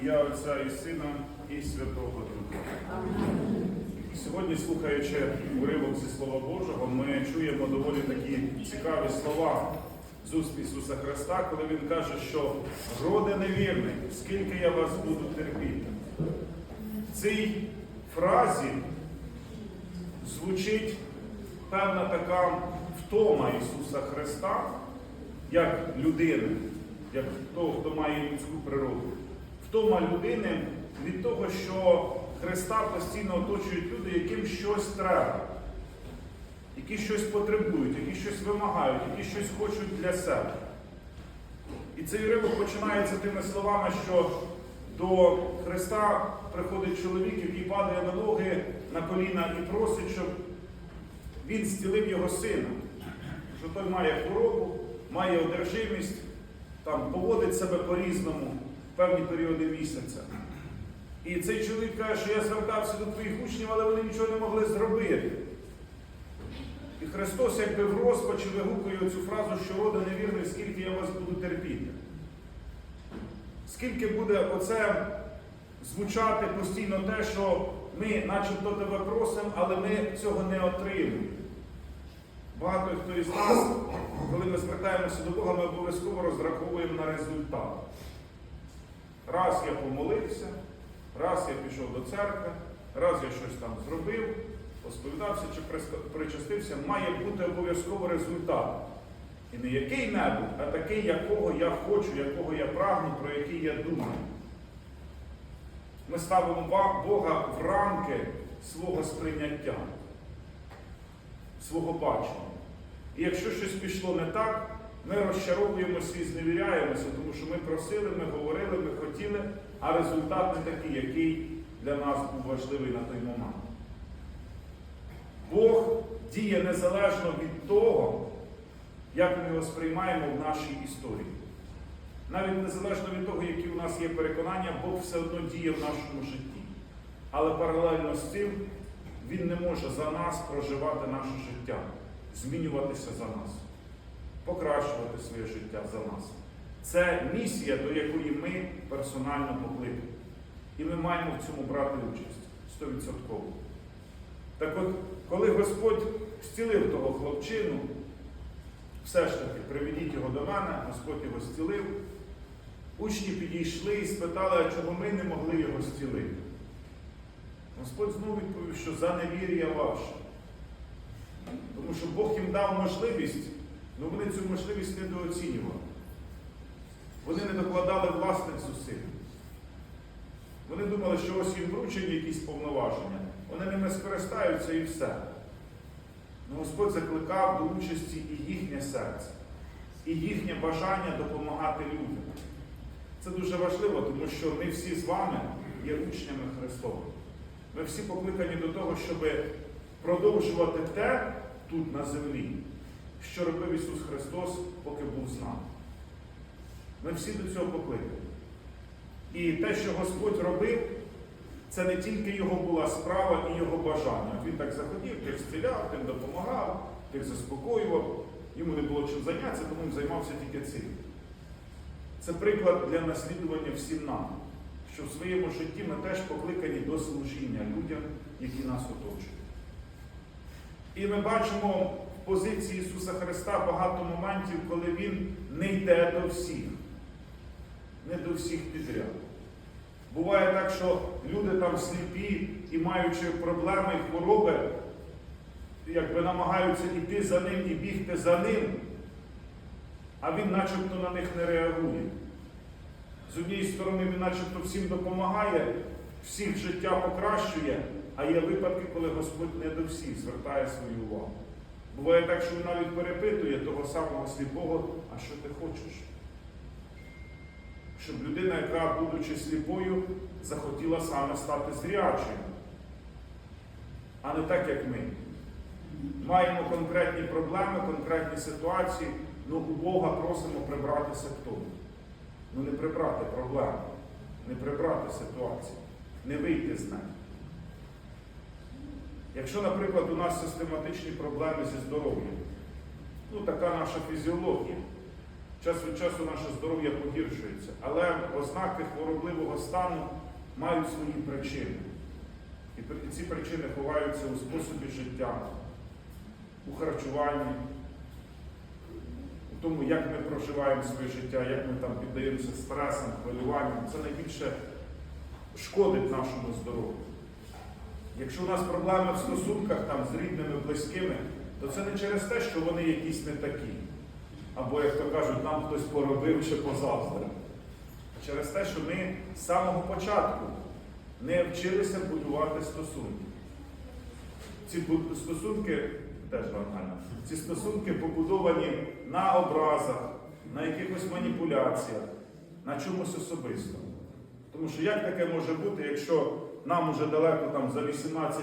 ім'я Отця і Сина і Святого Духа. Сьогодні, слухаючи уривок зі Слова Божого, ми чуємо доволі такі цікаві слова з уст Ісуса Христа, коли Він каже, що роде невірний, скільки я вас буду терпіти. В цій фразі звучить певна така втома Ісуса Христа, як людини, як того, хто має людську природу. Втома людини від того, що Христа постійно оточують люди, яким щось треба, які щось потребують, які щось вимагають, які щось хочуть для себе. І цей уривок починається тими словами, що до Христа приходить чоловік, який падає на ноги, на коліна і просить, щоб він зцілив його сина. Що той має хворобу, має одержимість, там, поводить себе по-різному певні періоди місяця. І цей чоловік каже, що я звертався до твоїх учнів, але вони нічого не могли зробити. І Христос якби в розпачі вигукує цю фразу, що рода невірний, скільки я вас буду терпіти. Скільки буде оце звучати постійно те, що ми начебто тебе просимо, але ми цього не отримуємо. Багато хто із нас, коли ми звертаємося до Бога, ми обов'язково розраховуємо на результат. Раз я помолився, раз я пішов до церкви, раз я щось там зробив, посповідався чи причастився, має бути обов'язково результат. І не який-небудь, а такий, якого я хочу, якого я прагну, про який я думаю. Ми ставимо Бога в рамки свого сприйняття, свого бачення. І якщо щось пішло не так, ми розчаровуємося і зневіряємося, тому що ми просили, ми говорили, ми хотіли, а результат не такий, який для нас був важливий на той момент. Бог діє незалежно від того, як ми його сприймаємо в нашій історії. Навіть незалежно від того, які у нас є переконання, Бог все одно діє в нашому житті. Але паралельно з цим Він не може за нас проживати наше життя, змінюватися за нас, покращувати своє життя за нас. Це місія, до якої ми персонально покликані. І ми маємо в цьому брати участь 100%. Так от, коли Господь зцілив того хлопчину, все ж таки, приведіть його до мене, Господь його зцілив. Учні підійшли і спитали, а чого ми не могли його зцілити. Господь знову відповів, що за невір'я ваше. Тому що Бог їм дав можливість, але вони цю можливість недооцінювали. Вони не докладали власних зусиль. Вони думали, що ось їм вручені якісь повноваження, вони ними скористаються і все. Но Господь закликав до участі і їхнє серце, і їхнє бажання допомагати людям. Це дуже важливо, тому що ми всі з вами є учнями Христовими. Ми всі покликані до того, щоб продовжувати те тут на землі, що робив Ісус Христос, поки був з нами. Ми всі до цього покликані. І те, що Господь робив, це не тільки його була справа і його бажання. Він так захотів, тих зціляв, тим допомагав, тих заспокоював. Йому не було чим зайнятися, тому він займався тільки цим. Це приклад для наслідування всім нам, що в своєму житті ми теж покликані до служіння людям, які нас оточують. І ми бачимо позиції Ісуса Христа багато моментів, коли Він не йде до всіх, не до всіх підряд. Буває так, що люди там сліпі і маючи проблеми хвороби, якби намагаються йти за ним і бігти за ним, а він начебто на них не реагує. З однієї сторони, він начебто всім допомагає, всіх життя покращує, а є випадки, коли Господь не до всіх звертає свою увагу. Буває так, що він навіть перепитує того самого сліпого, а що ти хочеш? Щоб людина, яка, будучи сліпою, захотіла саме стати зрячою, а не так, як ми. Маємо конкретні проблеми, конкретні ситуації, ну у Бога просимо прибрати симптоми. Ну не прибрати проблеми, не прибрати ситуацію, не вийти з неї. Якщо, наприклад, у нас систематичні проблеми зі здоров'ям, ну така наша фізіологія, Час від часу наше здоров'я погіршується, але ознаки хворобливого стану мають свої причини. І ці причини ховаються у способі життя, у харчуванні, у тому, як ми проживаємо своє життя, як ми там піддаємося стресам, хвилюванням. Це найбільше шкодить нашому здоров'ю. Якщо у нас проблеми в стосунках там, з рідними, близькими, то це не через те, що вони якісь не такі. Або, як то кажуть, нам хтось поробив чи позаздрив. А через те, що ми з самого початку не вчилися будувати стосунки. Ці стосунки теж нормально. Ці стосунки побудовані на образах, на якихось маніпуляціях, на чомусь особистому. Тому що як таке може бути, якщо нам уже далеко там за 18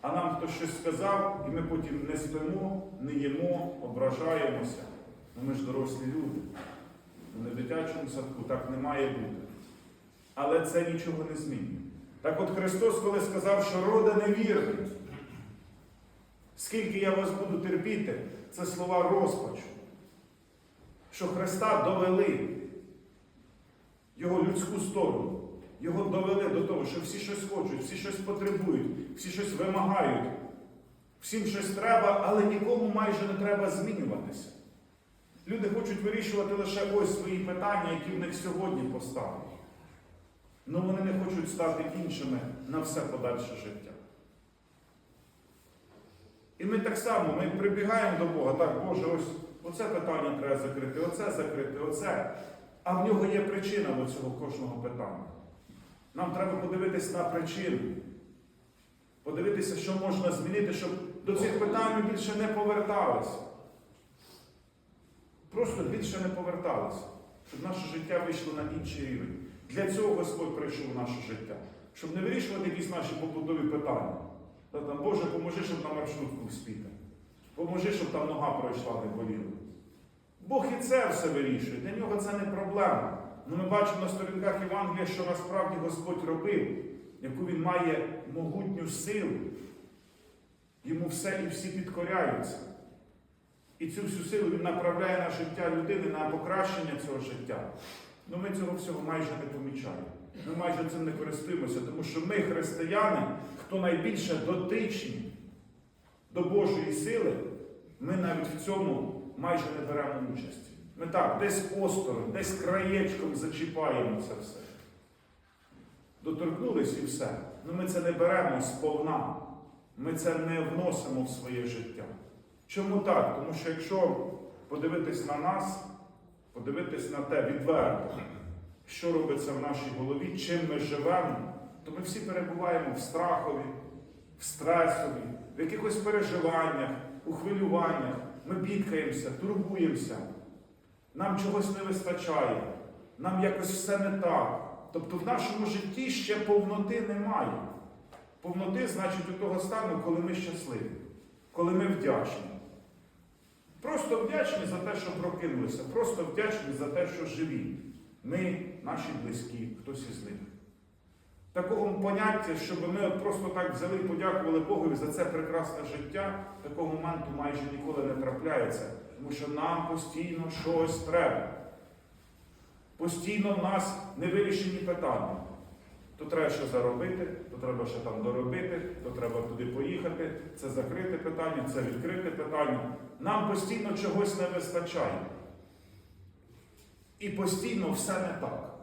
а нам хтось щось сказав, і ми потім не спимо, не їмо, ображаємося. Ну ми ж дорослі люди. Ну, не в дитячому садку так не має бути. Але це нічого не змінює. Так от Христос, коли сказав, що рода невірний, скільки я вас буду терпіти, це слова розпачу. Що Христа довели його людську сторону. Його довели до того, що всі щось хочуть, всі щось потребують, всі щось вимагають, всім щось треба, але нікому майже не треба змінюватися. Люди хочуть вирішувати лише ось свої питання, які в них сьогодні поставлені. Але вони не хочуть стати іншими на все подальше життя. І ми так само ми прибігаємо до Бога, так, Боже, ось оце питання треба закрити, оце закрити, оце. А в нього є причина до цього кожного питання. Нам треба подивитись на причину, подивитися, що можна змінити, щоб до цих питань більше не поверталися. Просто більше не поверталися, щоб наше життя вийшло на інший рівень. Для цього Господь прийшов в наше життя, щоб не вирішувати якісь наші побутові питання. Та там, Боже, поможи, щоб на маршрутку вспіти. Поможи, щоб там нога пройшла, не боліла. Бог і це все вирішує. Для нього це не проблема. Ну, ми бачимо на сторінках Євангелія, що насправді Господь робив, яку він має могутню силу. Йому все і всі підкоряються. І цю всю силу він направляє на життя людини, на покращення цього життя. Ну ми цього всього майже не помічаємо. Ми майже цим не користуємося, тому що ми, християни, хто найбільше дотичні до Божої сили, ми навіть в цьому майже не беремо участі. Ми так, десь осторонь, десь краєчком зачіпаємо це все. Доторкнулись і все. Ну ми це не беремо сповна. Ми це не вносимо в своє життя. Чому так? Тому що якщо подивитись на нас, подивитись на те відверто, що робиться в нашій голові, чим ми живемо, то ми всі перебуваємо в страхові, в стресові, в якихось переживаннях, у хвилюваннях. Ми бідкаємося, турбуємося, нам чогось не вистачає, нам якось все не так. Тобто в нашому житті ще повноти немає. Повноти значить у того стану, коли ми щасливі, коли ми вдячні. Просто вдячні за те, що прокинулися, просто вдячні за те, що живі. Ми, наші близькі, хтось із них. Такого поняття, щоб ми просто так взяли і подякували Богові за це прекрасне життя, такого моменту майже ніколи не трапляється, тому що нам постійно щось треба. Постійно в нас невирішені питання. То треба ще заробити, то треба ще там доробити, то треба туди поїхати, це закрите питання, це відкрите питання. Нам постійно чогось не вистачає. І постійно все не так.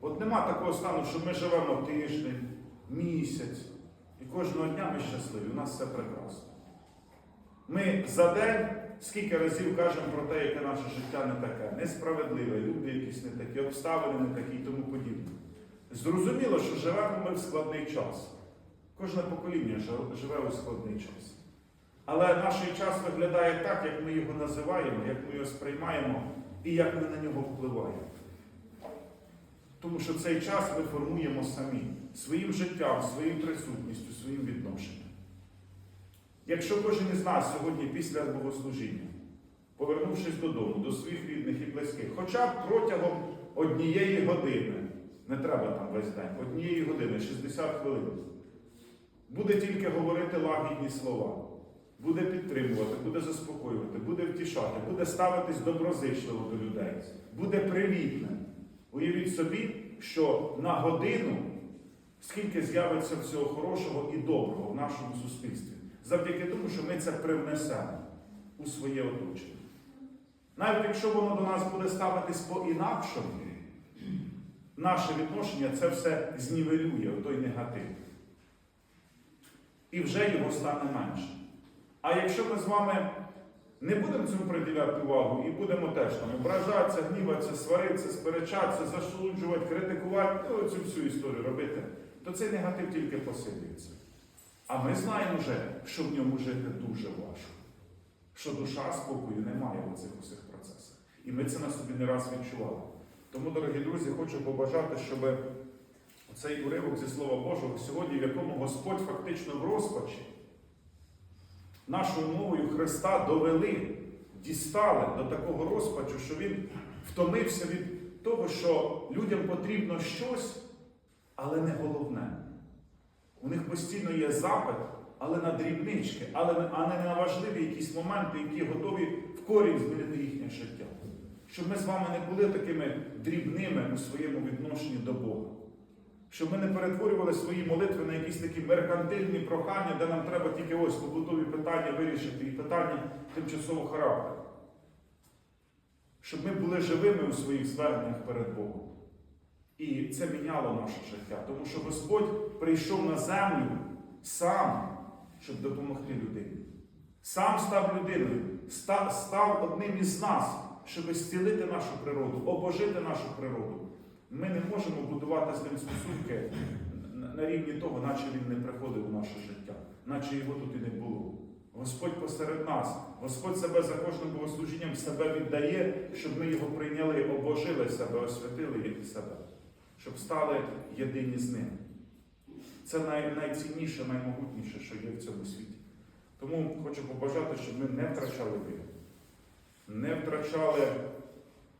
От нема такого стану, що ми живемо тиждень, місяць, і кожного дня ми щасливі, у нас все прекрасно. Ми за день скільки разів кажемо про те, яке наше життя не таке, несправедливе, люди якісь не такі, обставини не такі і тому подібне. Зрозуміло, що живемо ми в складний час. Кожне покоління живе у складний час. Але наш час виглядає так, як ми його називаємо, як ми його сприймаємо і як ми на нього впливаємо. Тому що цей час ми формуємо самі своїм життям, своїм присутністю, своїм відношенням. Якщо кожен із нас сьогодні після богослужіння, повернувшись додому, до своїх рідних і близьких, хоча б протягом однієї години, не треба там весь день, однієї години, 60 хвилин, буде тільки говорити лагідні слова, буде підтримувати, буде заспокоювати, буде втішати, буде ставитись доброзичливо до людей, буде привітним. Уявіть собі, що на годину скільки з'явиться всього хорошого і доброго в нашому суспільстві, завдяки тому, що ми це привнесемо у своє оточення. Навіть якщо воно до нас буде ставитись по-інакшому, наше відношення це все знівелює, той негатив. І вже його стане менше. А якщо ми з вами не будемо цьому приділяти увагу і будемо теж там ображатися, гніватися, сваритися, сперечатися, засуджувати, критикувати, ну, цю всю історію робити, то цей негатив тільки посилюється. А ми знаємо вже, що в ньому жити дуже важко, що душа спокою немає в цих усіх процесах. І ми це на собі не раз відчували. Тому, дорогі друзі, хочу побажати, щоб цей уривок зі Слова Божого сьогодні, в якому Господь фактично в розпачі, нашою мовою Христа довели, дістали до такого розпачу, що Він втомився від того, що людям потрібно щось, але не головне. У них постійно є запит, але на дрібнички, але, а не на важливі якісь моменти, які готові в корінь змінити їхнє життя. Щоб ми з вами не були такими дрібними у своєму відношенні до Бога. Щоб ми не перетворювали свої молитви на якісь такі меркантильні прохання, де нам треба тільки ось побутові питання вирішити і питання тимчасового характеру. Щоб ми були живими у своїх зверненнях перед Богом. І це міняло наше життя, тому що Господь прийшов на землю сам, щоб допомогти людині. Сам став людиною, ста- став одним із нас, щоб зцілити нашу природу, обожити нашу природу. Ми не можемо будувати з ним стосунки на рівні того, наче він не приходив у наше життя, наче його тут і не було. Господь посеред нас, Господь себе за кожним богослужінням себе віддає, щоб ми його прийняли, обожили себе, освятили себе, щоб стали єдині з ним. Це най, найцінніше, наймогутніше, що є в цьому світі. Тому хочу побажати, щоб ми не втрачали віру, не втрачали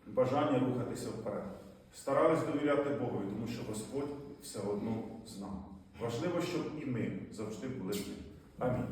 бажання рухатися вперед. Старались довіряти Богові, тому що Господь все одно з нами. Важливо, щоб і ми завжди були з ним. Амінь.